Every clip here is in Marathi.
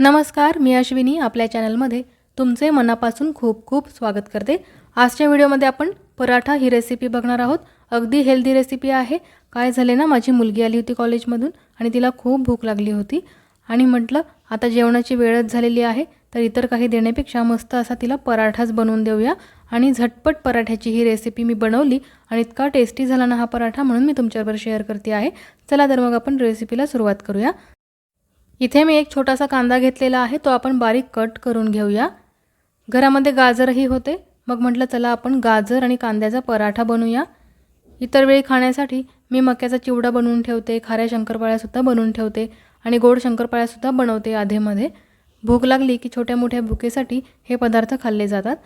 नमस्कार मी अश्विनी. आपल्या चॅनलमध्ये तुमचे मनापासून खूप खूप स्वागत करते. आजच्या व्हिडिओमध्ये आपण पराठा ही रेसिपी बघणार आहोत. अगदी हेल्दी रेसिपी आहे. काय झाले ना माझी मुलगी आली होती कॉलेजमधून आणि तिला खूप भूक लागली होती. आणि म्हटलं आता जेवणाची वेळच झालेली आहे तर इतर काही देण्यापेक्षा मस्त असा तिला पराठाच बनवून देऊया. आणि झटपट पराठ्याची ही रेसिपी मी बनवली आणि इतका टेस्टी झाला ना हा पराठा म्हणून मी तुमच्याबरोबर शेअर करते आहे. चला तर मग आपण रेसिपीला सुरुवात करूया. इथे मी एक छोटासा कांदा घेतलेला आहे तो आपण बारीक कट करून घेऊया. घरामध्ये गाजरही होते. मग म्हटलं चला आपण गाजर आणि कांद्याचा पराठा बनवूया इतर वेळी खाण्यासाठी मी मक्याचा चिवडा बनवून ठेवते खाऱ्या शंकरपाळ्यासुद्धा बनवून ठेवते आणि गोड शंकरपाळ्यासुद्धा बनवते आधेमध्ये. भूक लागली की छोट्या मोठ्या भुकेसाठी हे पदार्थ खाल्ले जातात.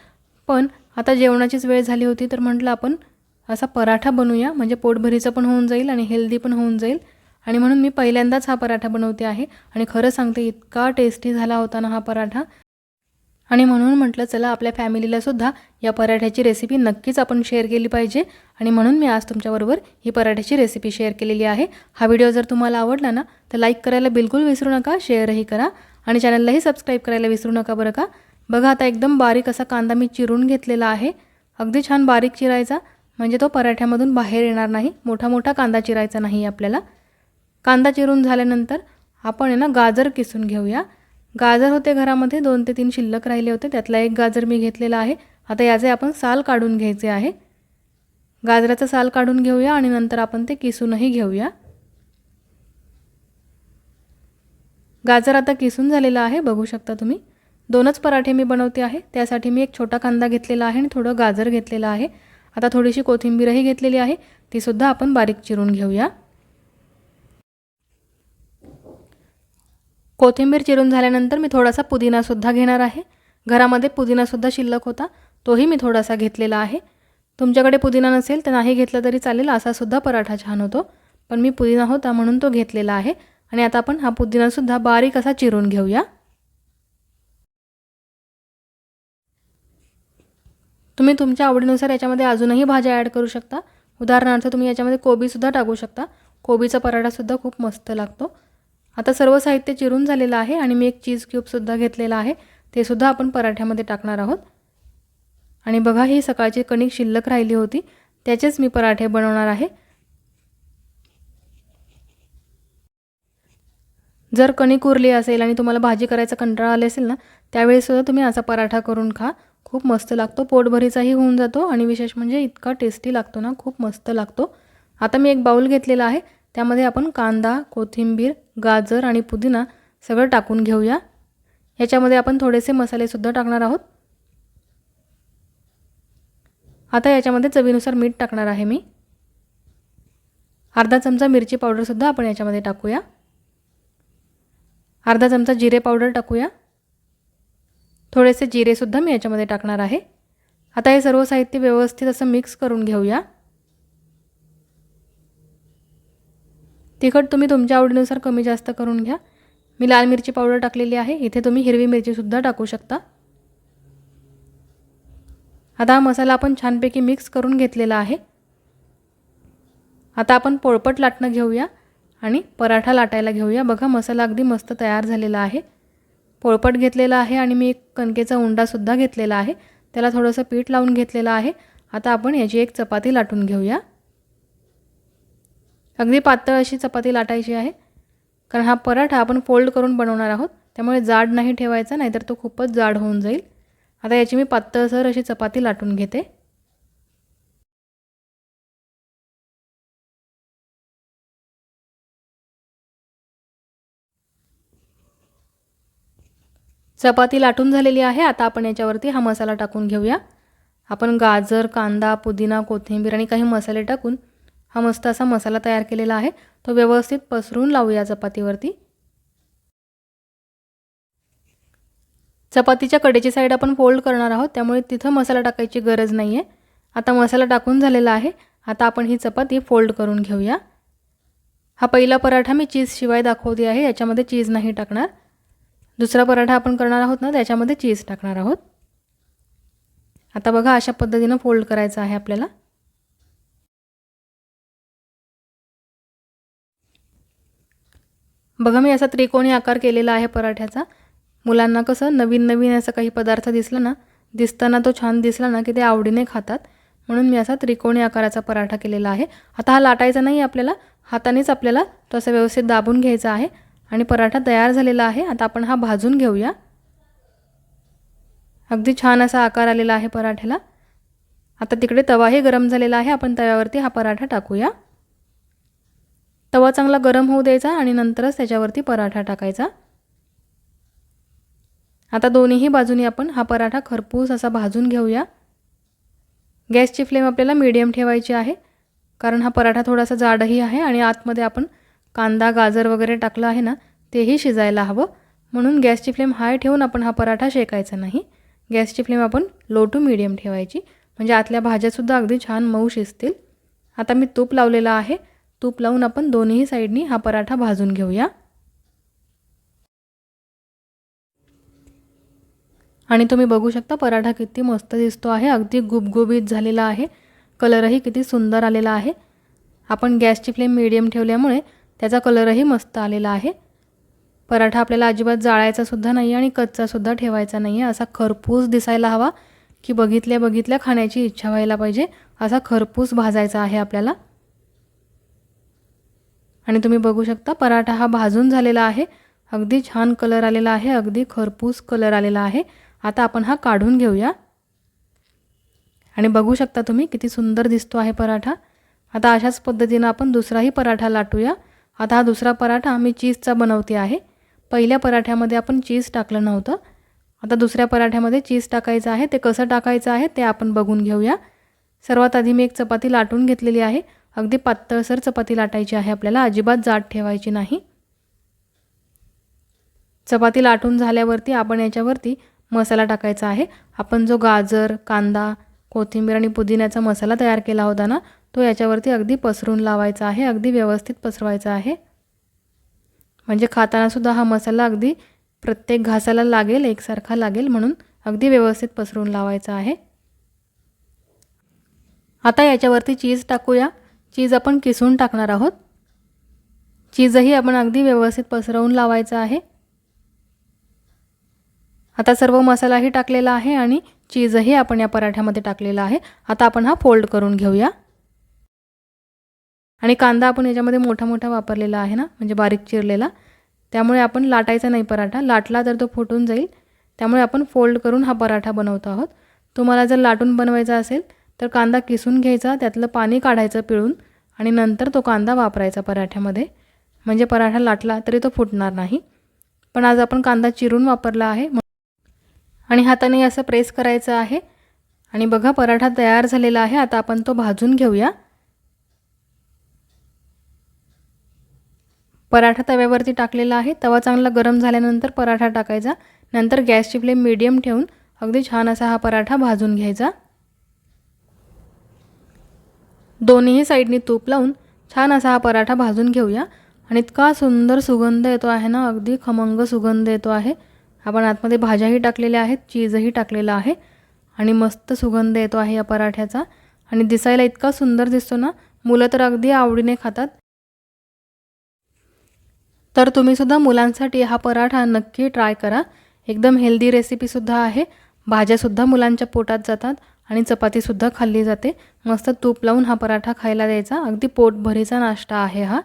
पण आता जेवणाचीच वेळ झाली होती तर म्हटलं आपण असा पराठा बनवूया म्हणजे पोटभरीचं पण होऊन जाईल आणि हेल्दी पण होऊन जाईल. आणि म्हणून मी पहिल्यांदाच हा पराठा बनवते आहे. आणि खरं सांगते इतका टेस्टी झाला होता ना हा पराठा. आणि म्हणून म्हटलं चला आपल्या फॅमिलीलासुद्धा या पराठ्याची रेसिपी नक्कीच आपण शेअर केली पाहिजे. आणि म्हणून मी आज तुमच्याबरोबर ही पराठ्याची रेसिपी शेअर केलेली आहे. हा व्हिडिओ जर तुम्हाला आवडला ना तर लाईक करायला बिलकुल विसरू नका शेअरही करा. आणि चॅनललाही सबस्क्राईब करायला विसरू नका बरं का. बघा आता एकदम बारीक असा कांदा मी चिरून घेतलेला आहे. अगदी छान बारीक चिरायचा म्हणजे तो पराठ्यामधून बाहेर येणार नाही. मोठा मोठा कांदा चिरायचा नाही आपल्याला. कांदा चिरून झाल्यानंतर आपण आहे ना गाजर किसून घेऊया. गाजर होते घरामध्ये दोन ते तीन शिल्लक राहिले होते. त्यातला एक गाजर मी घेतलेला आहे. आता याचे आपण साल काढून घ्यायचे आहे. गाजराचं साल काढून घेऊया आणि नंतर आपण ते किसूनही घेऊया. गाजर आता किसून झालेलं आहे बघू शकता तुम्ही. दोनच पराठे मी बनवते आहे. त्यासाठी मी एक छोटा कांदा घेतलेला आहे आणि थोडं गाजर घेतलेलं आहे. आता थोडीशी कोथिंबीरही घेतलेली आहे. तीसुद्धा आपण बारीक चिरून घेऊया. कोथिंबीर चिरून झाल्यानंतर मी थोडासा पुदिनासुद्धा घेणार आहे. घरामध्ये पुदिनासुद्धा शिल्लक होता. तोही मी थोडासा घेतलेला आहे. तुमच्याकडे पुदिना नसेल तर नाही घेतलं तरी चालेल असासुद्धा पराठा छान होतो. पण मी पुदिना होता म्हणून तो घेतलेला आहे. आणि आता आपण हा पुदिनासुद्धा बारीक असा चिरून घेऊया. तुम्ही तुमच्या आवडीनुसार याच्यामध्ये अजूनही भाज्या ॲड करू शकता. उदाहरणार्थ तुम्ही याच्यामध्ये कोबीसुद्धा टाकू शकता. कोबीचा पराठासुद्धा खूप मस्त लागतो. आता सर्व साहित्य चिरून झालेलं आहे आणि मी एक चीज क्यूबसुद्धा घेतलेला आहे. ते सुद्धा आपण पराठ्यामध्ये टाकणार आहोत. आणि बघा ही सकाळची कणिक शिल्लक राहिली होती. त्याचेच मी पराठे बनवणार आहे. जर कणिक उरली असेल आणि तुम्हाला भाजी करायचा कंटाळा आले असेल ना त्यावेळीसुद्धा तुम्ही असा पराठा करून खा. खूप मस्त लागतो. पोटभरीचाही होऊन जातो आणि विशेष म्हणजे इतका टेस्टी लागतो ना खूप मस्त लागतो. आता मी एक बाऊल घेतलेला आहे. त्यामध्ये आपण कांदा कोथिंबीर गाजर आणि पुदिना सगळं टाकून घेऊया. याच्यामध्ये आपण थोडेसे मसालेसुद्धा टाकणार आहोत. आता याच्यामध्ये चवीनुसार मीठ टाकणार आहे मी. अर्धा चमचा मिरची पावडरसुद्धा आपण याच्यामध्ये टाकूया. अर्धा चमचा जिरे पावडर टाकूया. थोडेसे जिरेसुद्धा मी याच्यामध्ये टाकणार आहे. आता हे सर्व साहित्य व्यवस्थित असं मिक्स करून घेऊया. तिखट तुम्ही तुमच्या आवडीनुसार कमी जास्त करून घ्या. मी लाल मिरची पावडर टाकलेली आहे. इथे तुम्ही हिरवी मिरचीसुद्धा टाकू शकता. आता हा मसाला आपण छानपैकी मिक्स करून घेतलेला आहे. आता आपण पोळपट लाटणं घेऊया आणि पराठा लाटायला घेऊया. बघा मसाला अगदी मस्त तयार झालेला आहे. पोळपट घेतलेला आहे आणि मी एक कणकेचा उंडासुद्धा घेतलेला आहे. त्याला थोडंसं पीठ लावून घेतलेलं आहे. आता आपण याची एक चपाती लाटून घेऊया. अगदी पातळ अशी चपाती लाटायची आहे. कारण हा पराठा आपण फोल्ड करून बनवणार आहोत. त्यामुळे जाड नाही ठेवायचा नाहीतर तो खूपच जाड होऊन जाईल. आता याची मी पातळसर अशी चपाती लाटून घेते. चपाती लाटून झालेली आहे. आता आपण याच्यावरती हा मसाला टाकून घेऊया. आपण गाजर कांदा पुदिना कोथिंबीर आणि काही मसाले टाकून हा मस्त असा मसाला तयार केलेला आहे. तो व्यवस्थित पसरून लावूया चपातीवरती. चपातीच्या कडेची साईड आपण फोल्ड करणार आहोत त्यामुळे तिथं मसाला टाकायची गरज नाही आहे आता मसाला टाकून झालेला आहे. आता आपण ही चपाती फोल्ड करून घेऊया. हा पहिला पराठा मी चीजशिवाय दाखवते आहे याच्यामध्ये चीज नाही टाकणार. दुसरा पराठा आपण करणार आहोत ना त्याच्यामध्ये चीज टाकणार आहोत. आता बघा अशा पद्धतीनं फोल्ड करायचं आहे आपल्याला. बघा मी असा त्रिकोणी आकार केलेला आहे पराठ्याचा. मुलांना कसं नवीन नवीन असं काही पदार्थ दिसला ना दिसताना तो छान दिसला ना की ते आवडीने खातात. म्हणून मी असा त्रिकोणी आकाराचा पराठा केलेला आहे. आता हा लाटायचा नाही आपल्याला हातानेच आपल्याला तो असं व्यवस्थित दाबून घ्यायचा आहे आणि पराठा तयार झालेला आहे. आता आपण हा भाजून घेऊया. अगदी छान असा आकार आलेला आहे पराठ्याला. आता तिकडे तवाही गरम झालेला आहे. आपण तव्यावरती हा पराठा टाकूया. तवा चांगला गरम होऊ द्यायचा आणि नंतरच त्याच्यावरती पराठा टाकायचा. आता दोन्हीही बाजूनी आपण हा पराठा खरपूस असा भाजून घेऊया. गॅसची फ्लेम आपल्याला मीडियम ठेवायची आहे. कारण हा पराठा थोडासा जाडही आहे आणि आतमध्ये आपण कांदा गाजर वगैरे टाकलं आहे ना तेही शिजायला हवं. म्हणून गॅसची फ्लेम हाय ठेवून आपण हा पराठा शेकायचा नाही. गॅसची फ्लेम आपण लो टू मीडियम ठेवायची. म्हणजे आतल्या भाज्यासुद्धा अगदी छान मऊ शिजतील. आता मी तूप लावलेलं आहे. तूप लावून आपण दोन्ही साईडनी हा पराठा भाजून घेऊया. आणि तुम्ही बघू शकता पराठा किती मस्त दिसतो आहे. अगदी गुबगुबीत झालेला आहे. कलरही किती सुंदर आलेला आहे. आपण गॅसची फ्लेम मिडियम ठेवल्यामुळे त्याचा कलरही मस्त आलेला आहे. पराठा आपल्याला अजिबात जाळायचासुद्धा नाही आणि कच्चासुद्धा ठेवायचा नाही आहे. असा खरपूस दिसायला हवा की बघितल्या बघितल्या खाण्याची इच्छा व्हायला पाहिजे. असा खरपूस भाजायचा आहे आपल्याला. आणि तुम्ही बघू शकता पराठा हा भाजून झालेला आहे. अगदी छान कलर आलेला आहे अगदी खरपूस कलर आलेला आहे. आता आपण हा काढून घेऊया. आणि बघू शकता तुम्ही किती सुंदर दिसतो आहे पराठा. आता अशाच पद्धतीनं आपण दुसराही पराठा लाटूया. आता हा दुसरा पराठा मी चीजचा बनवते आहे. पहिल्या पराठ्यामध्ये आपण चीज टाकलं नव्हतं. आता दुसऱ्या पराठ्यामध्ये चीज टाकायचं आहे. ते कसं टाकायचं आहे ते आपण बघून घेऊया. सर्वात आधी मी एक चपाती लाटून घेतलेली आहे. अगदी पातळसर चपाती लाटायची आहे आपल्याला. अजिबात जाड ठेवायची नाही. चपाती लाटून झाल्यावरती आपण याच्यावरती मसाला टाकायचा आहे. आपण जो गाजर कांदा कोथिंबीर आणि पुदिन्याचा मसाला तयार केला होता ना तो याच्यावरती अगदी पसरून लावायचा आहे. अगदी व्यवस्थित पसरवायचा आहे. म्हणजे खातानासुद्धा हा मसाला अगदी प्रत्येक घासाला लागेल एकसारखा लागेल म्हणून अगदी व्यवस्थित पसरून लावायचा आहे. आता याच्यावरती चीज टाकूया. चीज आपण किसून टाकणार आहोत. चीजही आपण अगदी व्यवस्थित पसरवून लावायचं आहे. आता सर्व मसालाही टाकलेला आहे आणि चीजही आपण या पराठ्यामध्ये टाकलेला आहे. आता आपण हा फोल्ड करून घेऊया. आणि कांदा आपण याच्यामध्ये मोठा मोठा वापरलेला आहे ना म्हणजे बारीक चिरलेला. त्यामुळे आपण लाटायचा नाही पराठा. लाटला तर तो फुटून जाईल. त्यामुळे आपण फोल्ड करून हा पराठा बनवतो आहोत. तुम्हाला जर लाटून बनवायचा असेल तर कांदा किसून घ्यायचा त्यातलं पाणी काढायचं पिळून आणि नंतर तो कांदा वापरायचा पराठ्यामध्ये. म्हणजे पराठा लाटला तरी तो फुटणार नाही. पण आज आपण कांदा चिरून वापरला आहे. आणि हाताने असं प्रेस करायचं आहे. आणि बघा पराठा तयार झालेला आहे. आता आपण तो भाजून घेऊया. पराठा तव्यावरती टाकलेला आहे. तवा चांगला गरम झाल्यानंतर पराठा टाकायचा. नंतर गॅसची फ्लेम मीडियम ठेवून अगदी छान असा हा पराठा भाजून घ्यायचा. दोन्ही साईडनी तूप लावून छान असा हा पराठा भाजून घेऊया. आणि इतका सुंदर सुगंध येतो आहे ना अगदी खमंग सुगंध येतो आहे. आपण आतमध्ये भाज्याही टाकलेल्या आहेत चीजही टाकलेलं आहे. आणि मस्त सुगंध येतो आहे या पराठ्याचा. आणि दिसायला इतका सुंदर दिसतो ना मुलं तर अगदी आवडीने खातात. तर तुम्हीसुद्धा मुलांसाठी हा पराठा नक्की ट्राय करा. एकदम हेल्दी रेसिपीसुद्धा आहे. भाज्यासुद्धा मुलांच्या पोटात जातात. आणि चपातीसुद्धा खाल्ली जाते. मस्त तूप लावून हा पराठा खायला द्यायचा. अगदी पोटभरीचा नाश्ता आहे हा.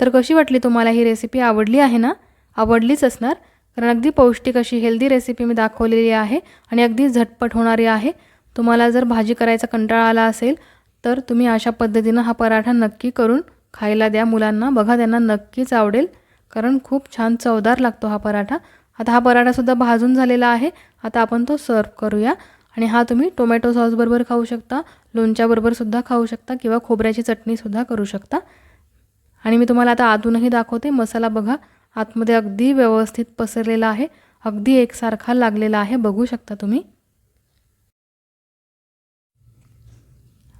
तर कशी वाटली तुम्हाला ही रेसिपी आवडली आहे ना? आवडलीच असणार. कारण अगदी पौष्टिक अशी हेल्दी रेसिपी मी दाखवलेली आहे आणि अगदी झटपट होणारी आहे. तुम्हाला जर भाजी करायचा कंटाळा आला असेल तर तुम्ही अशा पद्धतीनं हा पराठा नक्की करून खायला द्या मुलांना. बघा त्यांना नक्कीच आवडेल. कारण खूप छान चवदार लागतो हा पराठा. आता हा पराठासुद्धा भाजून झालेला आहे. आता आपण तो सर्व करूया. आणि हा तुम्ही टोमॅटो सॉसबरोबर खाऊ शकता लोणच्याबरोबरसुद्धा खाऊ शकता किंवा खोबऱ्याची चटणीसुद्धा करू शकता. आणि मी तुम्हाला आता आतूनही दाखवते मसाला बघा आतमध्ये अगदी व्यवस्थित पसरलेला आहे अगदी एकसारखा लागलेला आहे बघू शकता तुम्ही.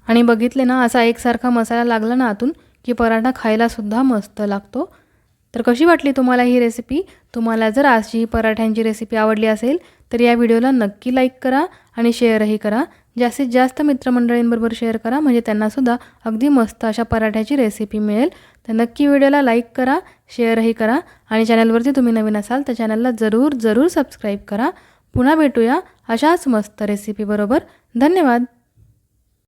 आणि बघितले ना असा एकसारखा मसाला लागला ना आतून की पराठा खायलासुद्धा मस्त लागतो. तर कशी वाटली तुम्हाला ही रेसिपी तुम्हाला जर आजची ही पराठ्यांची रेसिपी आवडली असेल तर या व्हिडिओला नक्की लाईक करा आणि शेअरही करा. जास्तीत जास्त मित्रमंडळींबरोबर शेअर करा म्हणजे त्यांनासुद्धा अगदी मस्त अशा पराठ्याची रेसिपी मिळेल. तर नक्की व्हिडिओला लाईक करा शेअरही करा आणि चॅनलवरती तुम्ही नवीन असाल तर चॅनलला जरूर जरूर सबस्क्राईब करा. पुन्हा भेटूया अशाच मस्त रेसिपीबरोबर धन्यवाद!